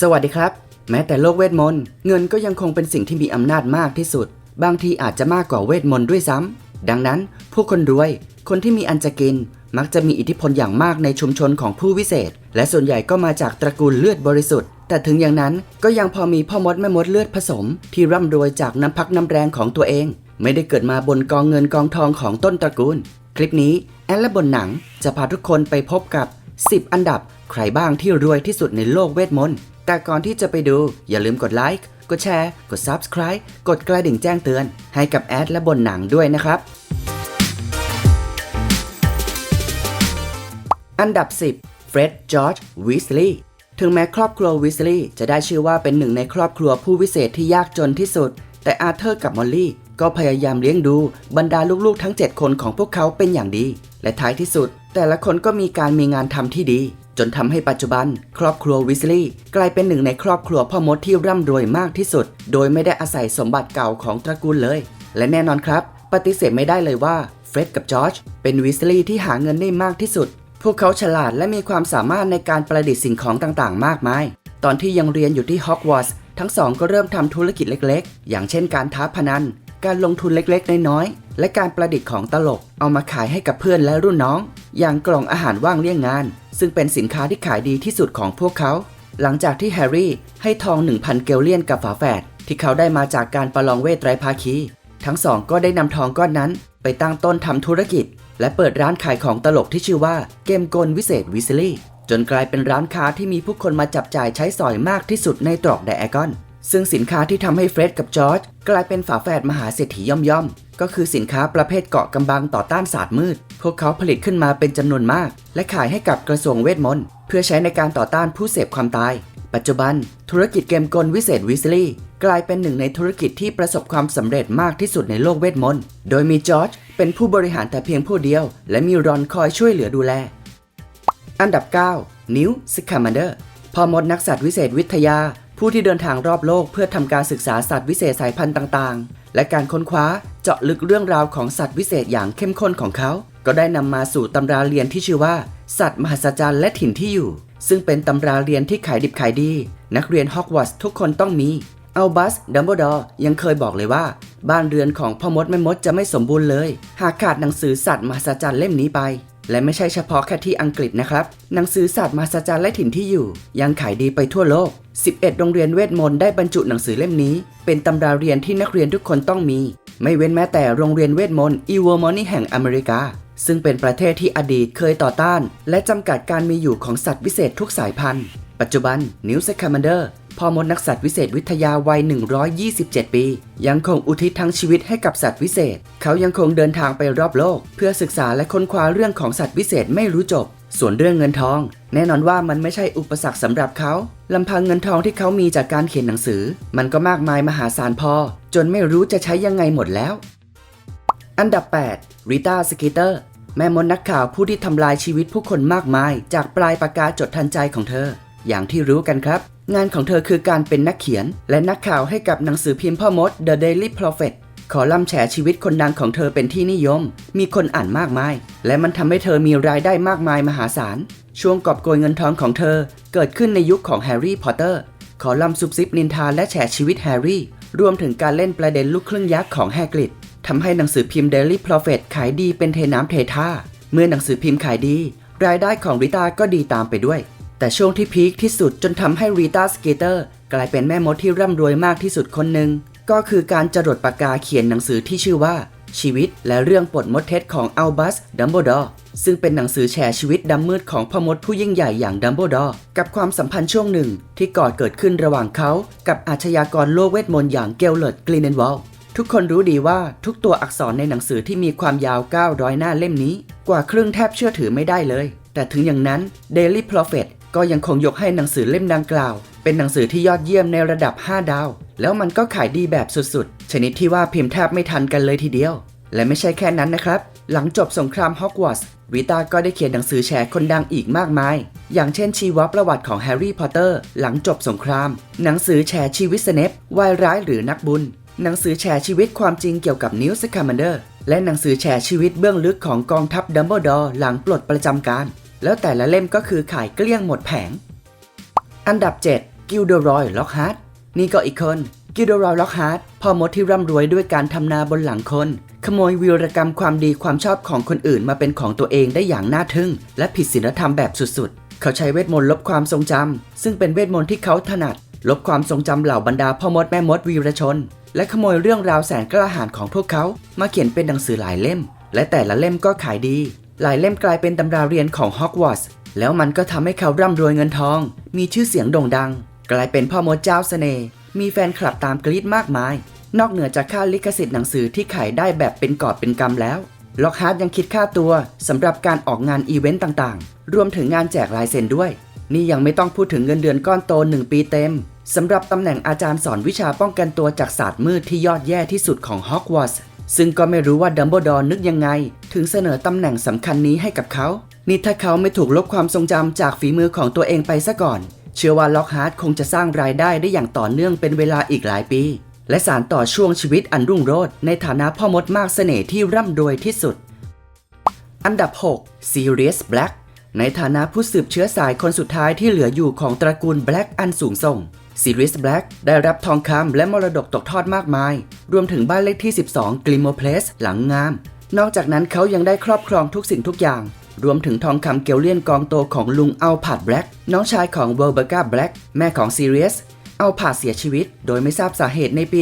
สวัสดีครับ แม้แต่โลกเวทมนต์เงินก็ยังคงเป็นสิ่งที่มีอำนาจมากที่สุด บางทีอาจจะมากกว่าเวทมนต์ด้วยซ้ำดังนั้นผู้คนรวย คนที่มีอันจะกิน มักจะมีอิทธิพลอย่างมากในชุมชนของผู้วิเศษ และส่วนใหญ่ก็มาจากตระกูลเลือดบริสุทธิ์ แต่ถึงอย่างนั้นก็ยังพอมีพ่อมดแม่มดเลือดผสม ที่ร่ำรวยจากน้ำพักน้ำแรงของตัวเอง ไม่ได้เกิดมาบนกองเงินกองทองของต้นตระกูล คลิปนี้แอนและบนหนังจะพาทุกคนไปพบกับ 10 อันดับใครบ้างที่รวยที่สุดในโลกเวทมนต์ แต่ก่อนที่จะไปดู อย่าลืมกดไลค์ กดแชร์ กด Subscribe กดกระดิ่งแจ้งเตือน ให้กับแอดและบนหนังด้วยนะครับ อันดับ 10 เฟร็ด จอร์จ วิสลีย์ถึงแม้ครอบครัววิสลีย์จะได้ชื่อว่าเป็นหนึ่งในครอบครัวผู้วิเศษที่ยากจนที่สุด แต่อาเธอร์กับมอลลี่ก็พยายามเลี้ยงดูบรรดาลูกๆ ทั้ง 7 คนของพวกเขาเป็นอย่างดี และท้ายที่สุด แต่ละคนก็มีการมีงานทำที่ดี จนทำให้ปัจจุบัน ครอบครัววิสลีย์กลายเป็นหนึ่งในครอบครัวพ่อมดที่ร่ำรวยมากที่สุด โดยไม่ได้อาศัยสมบัติเก่าของตระกูลเลย และแน่นอนครับ ปฏิเสธไม่ได้เลยว่าเฟร็ดกับจอร์จเป็นวิสลีย์ที่หาเงินได้มากที่สุด พวกเขาฉลาดและมีความสามารถในการประดิษฐ์สิ่งของต่างๆ มากมาย ตอนที่ยังเรียนอยู่ที่ฮอกวอตส์ทั้งสองก็เริ่มทำธุรกิจเล็กๆ อย่างเช่นการท้าพนัน การลงทุนเล็กๆ น้อยๆ และการประดิษฐ์ของตลก เอามาขายให้กับเพื่อนและรุ่นน้อง อย่างกล่องอาหารว่างเลี่ยงงาน ซึ่งเป็นสินค้าที่ขายดีที่สุดของพวกเขา หลังจากที่แฮร์รี่ให้ทอง 1,000 เกลเลียนกับฝาแฝดที่เขาได้มาจากการประลองเวทไตรภาคี ทั้งสองก็ได้นำทองก้อนนั้น ไปตั้งต้นทำธุรกิจ และเปิดร้านขายของตลกที่ชื่อว่าเกมกลวิเศษวิสลี่จนกลายเป็นร้านค้าที่มีผู้คนมาจับจ่ายใช้สอยมากที่สุดในตรอกไดแอกอน ซึ่งสินค้าที่ทำให้เฟร็ดกับจอร์จกลายเป็นฝาแฝดมหาเศรษฐีย่อมๆ ก็คือสินค้าประเภทเกาะกำบังต่อต้านศาสตร์มืด พวกเขาผลิตขึ้นมาเป็นจำนวนมาก และขายให้กับกระทรวงเวทมนต์เพื่อใช้ในการต่อต้านผู้เสพความตาย ปัจจุบัน ธุรกิจเกมกลวิเศษวิสลี่กลายเป็นหนึ่งในธุรกิจที่ประสบความสำเร็จมากที่สุดในโลกเวทมนต์ โดยมีจอร์จเป็นผู้บริหารแต่เพียงผู้เดียว และมีรอนคอยช่วยเหลือดูแล อันดับ 9 นิวซิคามันเดอร์พอมดนักสัตว์วิเศษวิทยา ผู้ที่เดินทางรอบโลกเพื่อทำการศึกษาสัตว์วิเศษสายพันธุ์ต่างๆ และการค้นคว้าเจาะลึกเรื่องราวของสัตว์วิเศษอย่างเข้มข้นของเขา ก็ได้นำมาสู่ตำราเรียนที่ชื่อว่า สัตว์มหัศจรรย์และถิ่นที่อยู่ ซึ่งเป็นตำราเรียนที่ขายดิบขายดี นักเรียนฮอกวอตส์ทุกคนต้องมีอัลบัสดัมเบิลดอร์ยังเคยบอกเลยว่า บ้านเรือนของพ่อมดแม่มดจะไม่สมบูรณ์เลย หากขาดหนังสือสัตว์มหัศจรรย์เล่มนี้ไป และไม่ใช่เฉพาะแค่ที่อังกฤษนะครับ หนังสือสัตว์มหัศจรรย์และถิ่นที่อยู่ ยังขายดีไปทั่วโลก 11 โรงเรียนเวทมนต์ได้บรรจุหนังสือเล่มนี้ เป็นตำราเรียนที่นักเรียนทุกคนต้องมี ไม่เว้นแม้แต่โรงเรียนเวทมนต์อีเวอร์มอนี่แห่งอเมริกา ซึ่งเป็นประเทศที่อดีตเคยต่อต้าน และจำกัดการมีอยู่ของสัตว์วิเศษทุกสายพันธุ์ ปัจจุบันนิวส์คามันเดอร์พ่อมดนักสัตว์วิเศษวิทยาวัย 127 ปี ยังคงอุทิศทั้งชีวิตให้กับสัตว์วิเศษ เขายังคงเดินทางไปรอบโลก เพื่อศึกษาและค้นคว้าเรื่องของสัตว์วิเศษไม่รู้จบ ส่วนเรื่องเงินทอง แน่นอนว่ามันไม่ใช่อุปสรรคสำหรับเขาลำพังเงินทองที่เขามีจากการเขียนหนังสือ มันก็มากมายมหาศาลพอ จนไม่รู้จะใช้ยังไงหมดแล้ว อันดับ 8 ริต้าสกิเตอร์แม่มดนักข่าวผู้ที่ทำลายชีวิตผู้คนมากมาย จากปลายปากกาจดทันใจของเธอ อย่างที่รู้กันครับ งานของเธอคือการเป็นนักเขียน และนักข่าวให้กับหนังสือพิมพ์พ่อมด The Daily Prophet ขอล่ำแฉชีวิตคนดังของเธอเป็นที่นิยม มีคนอ่านมากมาย และมันทำให้เธอมีรายได้มากมายมหาศาล ช่วงกอบโกยเงินทองของเธอ เกิดขึ้นในยุคของแฮร์รี่พอตเตอร์ขอล่ำซุบซิบนินทาและแฉชีวิตแฮร์รี่ รวมถึงการเล่นประเด็นลูกครึ่งยักษ์ของแฮกริดทำให้หนังสือพิมพ์ Daily Prophet ขายดีเป็นเทน้ำเทท่า เมื่อหนังสือพิมพ์ขายดี รายได้ของริต้าก็ดีตามไปด้วย แต่ช่วงที่พีคที่สุดจนทำให้ริต้าสเกเตอร์กลายเป็นแม่มดที่ร่ำรวยมากที่สุดคนหนึ่ง ก็คือการจรดปากกาเขียนหนังสือที่ชื่อว่า ชีวิตและเรื่องปลดมดเท็จของอัลบัสดัมเบิลดอร์ซึ่งเป็นหนังสือแชร์ชีวิตดำมืดของพ่อมดผู้ยิ่งใหญ่อย่างดัมเบิลดอร์กับความสัมพันธ์ช่วงหนึ่งที่ก่อเกิดขึ้นระหว่างเขากับอาชญากรโลกเวทมนต์อย่างเกลเลอร์ดกลีเนนวอลทุกคนรู้ดีว่าทุกตัวอักษรในหนังสือที่มีความยาว 900 หน้าเล่มนี้ กว่าครึ่งแทบเชื่อถือไม่ได้เลย แต่ถึงอย่างนั้น Daily Prophet ก็ยังคงยกให้หนังสือเล่มดังกล่าว เป็นหนังสือที่ยอดเยี่ยมในระดับ 5 ดาว แล้วมันก็ขายดีแบบสุดๆ ชนิดที่ว่าพิมพ์แทบไม่ทันกันเลยทีเดียว และไม่ใช่แค่นั้นนะครับ หลังจบสงครามฮอกวอตส์วิตาก็ได้เขียนหนังสือแชร์คนดังอีกมากมาย อย่างเช่นชีวประวัติของแฮร์รี่พอตเตอร์ หลังจบสงคราม หนังสือแชร์ชีวิตสเนปวายร้ายหรือนักบุญ หนังสือแชร์ชีวิตความจริงเกี่ยวกับนิวส์คามันเดอร์และหนังสือแชร์ชีวิตเบื้องลึกของกองทัพดัมเบิลดอร์หลังปลดประจำการ แล้วแต่ละเล่มก็คือขายเกลี้ยงหมดแผง อันดับ 7 กิลเดอรอยล็อกฮาร์ดนี่ก็อีกคนกิลเดอรอยล็อกฮาร์ดพ่อมดที่ร่ำรวยด้วยการทำนาบนหลังคน ขโมยวีรกรรมความดีความชอบของคนอื่นมาเป็นของตัวเองได้อย่างน่าทึ่ง และผิดศีลธรรมแบบสุดๆ เขาใช้เวทมนต์ลบความทรงจำซึ่งเป็นเวทมนต์ที่เขาถนัด ลบความทรงจำเหล่าบรรดาพ่อมดแม่มดวีรชน และขโมยเรื่องราวแสนกล้าหาญของพวกเขา มาเขียนเป็นหนังสือหลายเล่ม และแต่ละเล่มก็ขายดี หลายเล่มกลายเป็นตำราเรียนของฮอกวอตส์แล้วมันก็ทำให้เขาร่ำรวยเงินทอง มีชื่อเสียงโด่งดัง กลายเป็นพ่อมดเจ้าเสน่ห์มีแฟนคลับตามกรี๊ดมากมาย นอกเหนือจากค่าลิขสิทธิ์หนังสือที่ขายได้แบบเป็นกอบเป็นกำแล้วล็อกฮาร์ดยังคิดค่าตัวสำหรับการออกงานอีเวนต์ต่างๆ รวมถึงงานแจกลายเซ็นด้วย นี่ยังไม่ต้องพูดถึงเงินเดือนก้อนโต1ปีเต็มสำหรับตำแหน่งอาจารย์สอนวิชาป้องกันตัวจากศาสตร์มืดที่ยอดแย่ที่สุดของฮอกวอตส์ ซึ่งก็ไม่รู้ว่าดัมเบิลดอร์นึกยังไง ถึงเสนอตำแหน่งสำคัญนี้ให้กับเขา นี่ถ้าเขาไม่ถูกลบความทรงจำจากฝีมือของตัวเองไปซะก่อน เชื่อว่าล็อกฮาร์ดคงจะสร้างรายได้ได้อย่างต่อเนื่องเป็นเวลาอีกหลายปี และสารต่อช่วงชีวิตอันรุ่งโรจน์ในฐานะพ่อมดมากเสน่ห์ที่ร่ำรวยที่สุด อันดับ 6 Sirius Black ในฐานะผู้สืบเชื้อสายคนสุดท้ายที่เหลืออยู่ของตระกูล Black อันสูงส่ง Sirius Black ได้รับทองคำและมรดกตกทอดมากมาย รวมถึงบ้านเลขที่ 12 Glimmer Place หลังงาม นอกจากนั้นเขายังได้ครอบครองทุกสิ่งทุกอย่าง รวมถึงทองคำเกลเลียนกองโตของลุงอัลพาดแบล็กน้องชายของเวอร์เบอร์กาแบล็กแม่ของซีเรียสอัลพาดเสียชีวิต โดยไม่ทราบสาเหตุในปี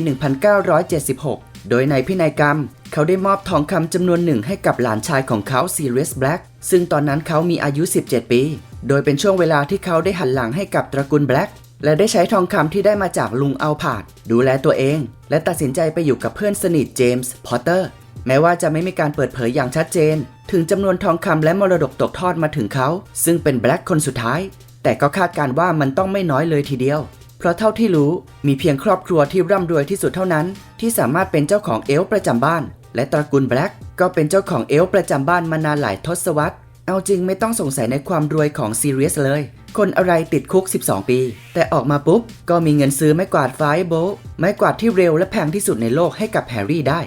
1976 โดยในพินัยกรรม เขาได้มอบทองคำจำนวนหนึ่งให้กับหลานชายของเขาซีเรียสแบล็กซึ่งตอนนั้นเขามีอายุ 17 ปี โดยเป็นช่วงเวลาที่เขาได้หันหลังให้กับตระกูลแบล็ก และได้ใช้ทองคำที่ได้มาจากลุงอัลพาดดูแลตัวเอง และตัดสินใจไปอยู่กับเพื่อนสนิทเจมส์พอตเตอร์แม้ว่าจะไม่มีการเปิดเผยอย่างชัดเจน ถึงจำนวนทองคำและมรดกตกทอดมาถึงเขา ซึ่งเป็นแบล็กคนสุดท้าย แต่ก็คาดการณ์ว่ามันต้องไม่น้อยเลยทีเดียว เพราะเท่าที่รู้มีเพียงครอบครัวที่ร่ำรวยที่สุดเท่านั้น ที่สามารถเป็นเจ้าของเอล์ประจำบ้าน และตระกูลแบล็กก็เป็นเจ้าของเอล์ประจำบ้านมานานหลายทศวรรษ เอาจริงไม่ต้องสงสัยในความรวยของซีเรียสเลย คนอะไรติดคุก 12 ปี แต่ออกมาปุ๊บ ก็มีเงินซื้อไม้กวาดไฟโบไม้กวาดที่เร็วและแพงที่สุดในโลกให้กับแฮร์รี่ได้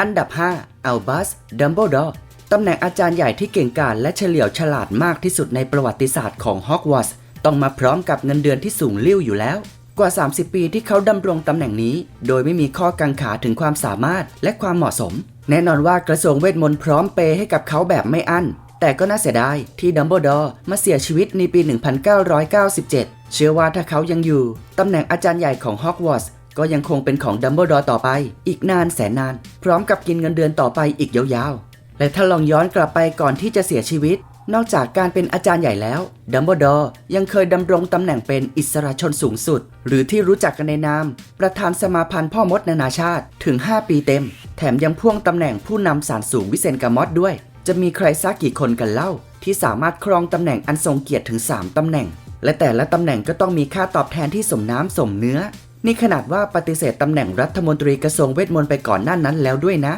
อันดับ 5 อัลบัส ดัมเบิลดอร์ตำแหน่งอาจารย์ใหญ่ที่เก่งกาจและเฉลียวฉลาดมากที่สุดในประวัติศาสตร์ของฮอกวอตส์ต้องมาพร้อมกับเงินเดือนที่สูงลิ่วอยู่แล้ว กว่า 30 ปีที่เขาดำรงตำแหน่งนี้ โดยไม่มีข้อกังขาถึงความสามารถและความเหมาะสม แน่นอนว่ากระทรวงเวทมนต์พร้อมเปย์ให้กับเขาแบบไม่อั้น แต่ก็น่าเสียดายที่ดัมเบิลดอร์มาเสียชีวิตในปี 1997 เชื่อว่าถ้าเขายังอยู่ ตำแหน่งอาจารย์ใหญ่ของฮอกวอตส์ก็ยังคงเป็นของดัมเบิลดอร์ต่อไป อีกนานแสนนาน พร้อมกับกินเงินเดือนต่อไปอีกยาวๆ และถ้าลองย้อนกลับไปก่อนที่จะเสียชีวิต นอกจากการเป็นอาจารย์ใหญ่แล้วดัมเบิลดอร์ยังเคยดำรงตำแหน่งเป็นอิสระชนสูงสุด หรือที่รู้จักกันในนาม ประธานสมาพันธ์พ่อมดนานาชาติถึง 5 ปีเต็ม แถมยังพ่วงตำแหน่งผู้นำสารสูงวิเซนกามอสด้วย จะมีใครสักกี่คนกันเล่า ที่สามารถครองตำแหน่งอันทรงเกียรติถึง 3ตำแหน่ง และแต่ละตำแหน่งก็ต้องมีค่าตอบแทนที่สมน้ำสมเนื้อ นี่ขนาดว่าปฏิเสธตำแหน่งรัฐมนตรีกระทรวงเวทมนต์ไปก่อนหน้านั้นแล้วด้วยนะ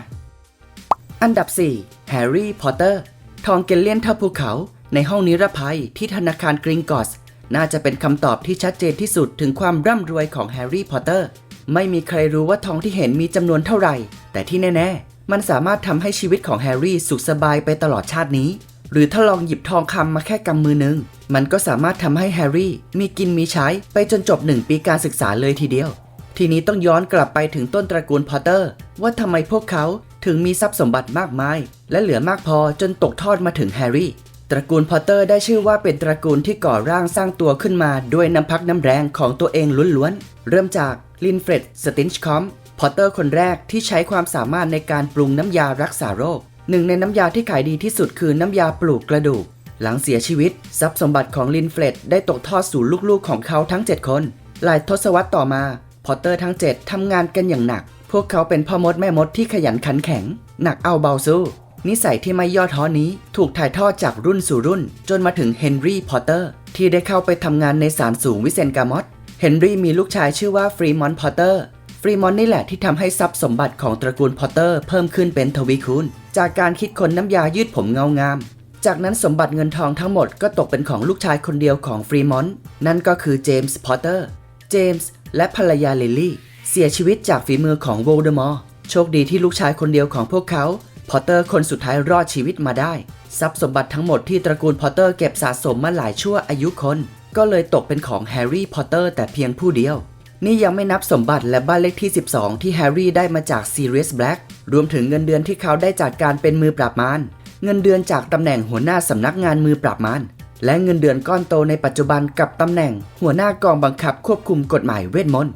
อันดับ4แฮร์รี่พอตเตอร์ทองเกลเลียนทับภูเขาในห้องนิรภัยที่ธนาคารกริงกอสน่าจะเป็นคำตอบที่ชัดเจนที่สุดถึงความร่ำรวยของแฮร์รี่พอตเตอร์ ไม่มีใครรู้ว่าทองที่เห็นมีจำนวนเท่าไหร่ แต่ที่แน่ ๆ มันสามารถทำให้ชีวิตของแฮร์รี่สุขสบายไปตลอดชาตินี้ หรือถ้าลองหยิบทองคำมาแค่กำมือหนึง มันก็สามารถทำให้แฮร์รี่มีกินมีใช้ไปจนจบหนึ่งปีการศึกษาเลยทีเดียว ทีนี้ต้องย้อนกลับไปถึงต้นตระกูลพอตเตอร์ ว่าทำไมพวกเขาถึงมีทรัพย์สมบัติมากมาย และเหลือมากพอจนตกทอดมาถึงแฮร์รี่ตระกูลพอตเตอร์ได้ชื่อว่าเป็นตระกูลที่ก่อร่างสร้างตัวขึ้นมาด้วยน้ำพักน้ำแรงของตัวเองล้วนๆ เริ่มจากลินเฟรด สตินช์คอม พอตเตอร์คนแรกที่ใช้ความสามารถในการปรุงน้ำยารักษาโรค หนึ่งในน้ำยาที่ขายดีที่สุดคือน้ำยาปลูกกระดูก หลังเสียชีวิต ทรัพย์สมบัติของลินเฟรดได้ตกทอดสู่ลูกๆของเขาทั้ง 7 คน หลายทศวรรษต่อมา พอตเตอร์ทั้ง 7 ทำงานกันอย่างหนัก พวกเขาเป็นพ่อมดแม่มดที่ขยันขันแข็ง หนักเอาเบาสู้ นิสัยที่ไม่ย่อท้อนี้ถูกถ่ายทอดจากรุ่นสู่รุ่น จนมาถึงเฮนรี่พอตเตอร์ที่ได้เข้าไปทำงานในศาลสูงวิเซนกามอตเฮนรี่มีลูกชายชื่อว่าฟรีมอนต์พอตเตอร์ ฟรีมอนต์นี่แหละที่ทำให้ทรัพย์สมบัติของตระกูลพอตเตอร์เพิ่มขึ้นเป็นทวีคูณ จากการคิดค้นน้ำยายืดผมเงางาม จากนั้นสมบัติเงินทองทั้งหมดก็ตกเป็นของลูกชายคนเดียวของฟรีมอนต์นั่นก็คือเจมส์พอตเตอร์ เจมส์และภรรยาลิลลี่ เสียชีวิตจากฝีมือของโวลเดอมอร์โชคดีที่ลูกชายคนเดียวของพวกเขาพอตเตอร์คนสุดท้ายรอดชีวิตมาได้ ทรัพย์สมบัติทั้งหมดที่ตระกูลพอตเตอร์เก็บสะสมมาหลายชั่วอายุคน ก็เลยตกเป็นของแฮร์รี่พอตเตอร์แต่เพียงผู้เดียว นี่ยังไม่นับสมบัติและบ้านเลขที่ 12 ที่แฮร์รี่ได้มาจาก Sirius Black รวมถึงเงินเดือนที่เขาได้จากการเป็นมือปราบมารเงินเดือนจากตำแหน่งหัวหน้าสำนักงานมือปราบมารและเงินเดือนก้อนโตในปัจจุบันกับตำแหน่ง หัวหน้ากองบังคับควบคุมกฎหมายเวทมนต์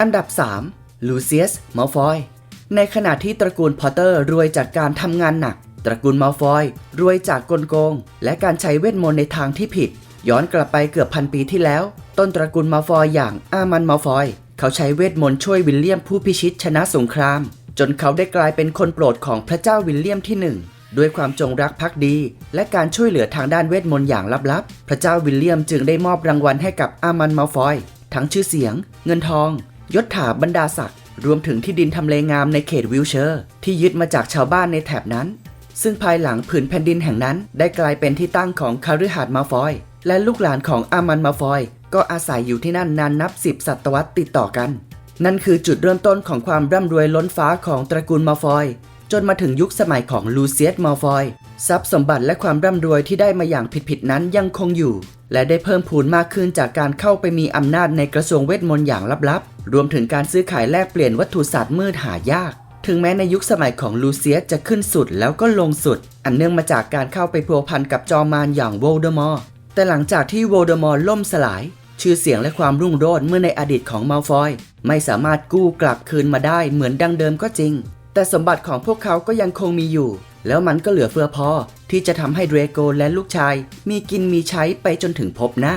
อันดับ 3. ลูเซียสมอลฟอยในขณะที่ตระกูลพอตเตอร์รวยจากการทำงานหนัก ตระกูลมัลฟอยรวยจากกลโกง และการใช้เวทมนต์ในทางที่ผิด ย้อนกลับไปเกือบพันปีที่แล้ว ต้นตระกูลมัลฟอยอย่างอามันมัลฟอย เขาใช้เวทมนต์ช่วยวิลเลียมผู้พิชิตชนะสงคราม จนเขาได้กลายเป็นคนโปรดของพระเจ้าวิลเลียมที่หนึ่งด้วยความจงรักภักดี และการช่วยเหลือทางด้านเวทมนต์อย่างลับๆ พระเจ้าวิลเลียมจึงได้มอบรางวัลให้กับอามันมัลฟอย ทั้งชื่อเสียง เงินทอง ยศถาบรรดาศักดิ์รวมถึงที่ดินทำเลงามในเขตวิลเชอร์ ที่ยึดมาจากชาวบ้านในแถบนั้น ซึ่งภายหลังผืนแผ่นดินแห่งนั้น ได้กลายเป็นที่ตั้งของคาริหัดมาฟอย และลูกหลานของอามันมาฟอย ก็อาศัยอยู่ที่นั่นนานนับสิบศตวรรษติดต่อกัน นั่นคือจุดเริ่มต้นของความร่ำรวยล้นฟ้าของตระกูลมาฟอย จนมาถึงยุคสมัยของลูเซียสมาฟอยทรัพย์สมบัติและความร่ำรวยที่ได้มาอย่างผิดๆนั้นยังคงอยู่ และได้เพิ่มพูนมากขึ้นจากการเข้าไปมีอำนาจในกระทรวงเวทมนต์อย่างลับๆ รวมถึงการซื้อขายแลกเปลี่ยนวัตถุศาสตร์มืดหายาก ถึงแม้ในยุคสมัยของลูเซียสจะขึ้นสุดแล้วก็ลงสุด อันเนื่องมาจากการเข้าไปพัวพันกับจอมมารอย่างโวลเดอมอร์แต่หลังจากที่โวลเดอมอร์ล่มสลาย ชื่อเสียงและความรุ่งโรจน์เมื่อในอดีตของมัลฟอย ไม่สามารถกู้กลับคืนมาได้เหมือนดังเดิมก็จริง แต่สมบัติของพวกเขาก็ยังคงมีอยู่ แล้วมันก็เหลือเฟือพอ ที่จะทำให้เดรโกและลูกชาย มีกินมีใช้ไปจนถึงพบหน้า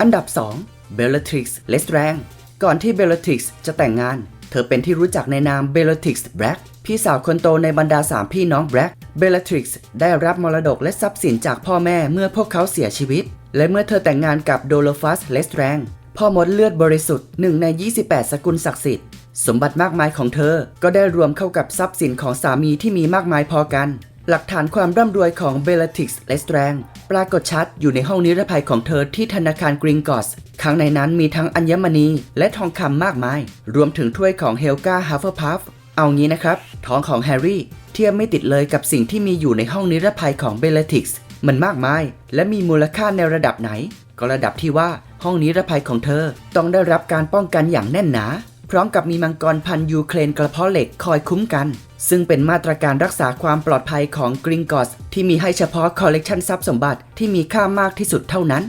อันดับ2 Bellatrix Lestrange ก่อนที่ Bellatrix จะแต่งงาน เธอเป็นที่รู้จักในนาม Bellatrix Black พี่สาวคนโตในบรรดา3พี่น้องแบล็ก Black Bellatrix ได้รับมรดกและทรัพย์สินจากพ่อแม่เมื่อพวกเขาเสียชีวิต และเมื่อเธอแต่งงานกับ Dolphus Lestrange พ่อมดเลือดบริสุทธิ์หนึ่งใน 28 สกุลศักดิ์สิทธิ์ สมบัติมากมายของเธอ ก็ได้รวมเข้ากับทรัพย์สินของสามีที่มีมากมายพอกัน หลักฐานความร่ำรวยของเบล l ติกส์เลสแตรงปรากฏชัดอยู่ในห้องนิรภัยของเธอที่ธนาคารกริงกอสข้างในนั้นมีทั้งอัญมณีและทองคำมากมาย รวมถึงถ้วยของเฮลกาฮัฟเฟอร์พัฟเอางี้นะครับ ท้องของแฮร์รี่ ทียบไม่ติดเลยกับสิ่งที่มีอยู่ในห้องนิรภัยของเบลติกส์มันมากมาย และมีมูลค่าในระดับไหน ก็ระดับที่ว่าห้องนิรภัยของเธอ ต้องได้รับการป้องกันอย่างแน่นหนา พร้อมกับมีมังกรพันยูเครนกระเพาะเหล็กคอยคุ้มกัน ซึ่งเป็นมาตรการรักษาความปลอดภัยของกริงกอสที่มีให้เฉพาะคอลเลกชันทรัพย์สมบัติที่มีค่ามากที่สุดเท่านั้น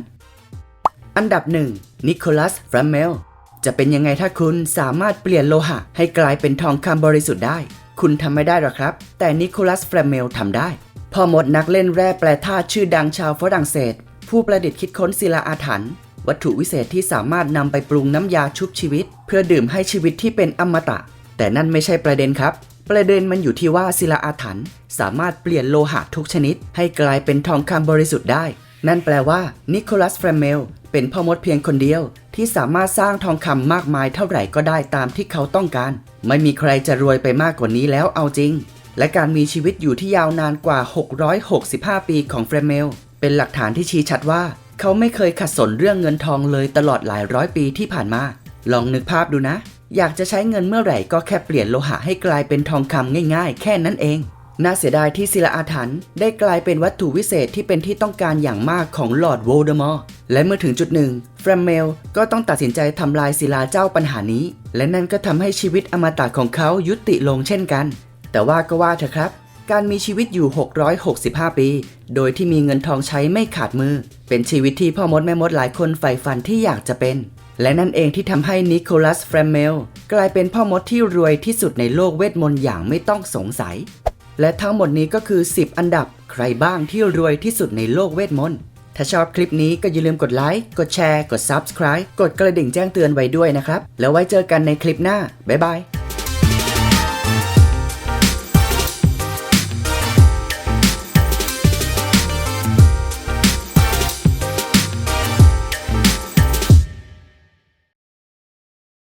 อันดับหนึ่งนิโคลัสฟรมเมลจะเป็นยังไงถ้าคุณสามารถเปลี่ยนโลหะให้กลายเป็นทองคำบริสุทธิ์ได้ คุณทำไม่ได้หรอกครับ แต่นิโคลัสแฟรเมลทำได้พ่อมดนักเล่นแร่แปรธาตุชื่อดังชาวฝรั่งเศส ผู้ประดิษฐ์คิดค้นศิลาอาถรรพ์วัตถุวิเศษที่สามารถนำไปปรุงน้ำยาชุบชีวิต เพื่อดื่มให้ชีวิตที่เป็นอมตะ แต่นั่นไม่ใช่ประเด็นครับ ประเด็นมันอยู่ที่ว่าศิลาอาถรรพ์สามารถเปลี่ยนโลหะทุกชนิด ให้กลายเป็นทองคำบริสุทธิ์ได้ นั่นแปลว่านิโคลัสเฟรเมล เป็นพ่อมดเพียงคนเดียวที่สามารถสร้างทองคำมากมายเท่าไหร่ก็ได้ตามที่เขาต้องการ ไม่มีใครจะรวยไปมากกว่านี้แล้วเอาจริง และการมีชีวิตอยู่ที่ยาวนานกว่า 665 ปีของเฟรเมล เป็นหลักฐานที่ชี้ชัดว่า เขาไม่เคยขัดสนเรื่องเงินทองเลยตลอดหลายร้อยปีที่ผ่านมา ลองนึกภาพดูนะ อยากจะใช้เงินเมื่อไหร่ก็แค่เปลี่ยนโลหะให้กลายเป็นทองคำง่าย ๆ แค่นั้นเอง น่าเสียดายที่ศิลาอาถรรพ์ได้กลายเป็นวัตถุวิเศษที่เป็นที่ต้องการอย่างมากของลอร์ดโวลเดอมอร์และเมื่อถึงจุดหนึ่งเฟรมเมลก็ต้องตัดสินใจทำลายศิลาเจ้าปัญหานี้ และนั่นก็ทำให้ชีวิตอมตะของเขายุติลงเช่นกัน แต่ว่าก็ว่าเถอะครับ การมีชีวิตอยู่ 665 ปี โดยที่มีเงินทองใช้ไม่ขาดมือ เป็นชีวิตที่พ่อมดแม่มดหลายคนใฝ่ฝันที่อยากจะเป็น และนั่นเองที่ทำให้นิโคลัสเฟรมเมลกลายเป็นพ่อมดที่รวยที่สุดในโลกเวทมนต์อย่างไม่ต้องสงสัย และทั้งหมดนี้ก็คือ 10 อันดับใครบ้างที่รวยที่สุดในโลกเวทมนต์ ถ้าชอบคลิปนี้ก็อย่าลืมกดไลค์ กดแชร์ กด Subscribe กดกระดิ่งแจ้งเตือนไว้ด้วยนะครับ แล้วไว้เจอกันในคลิปหน้า บ๊ายบาย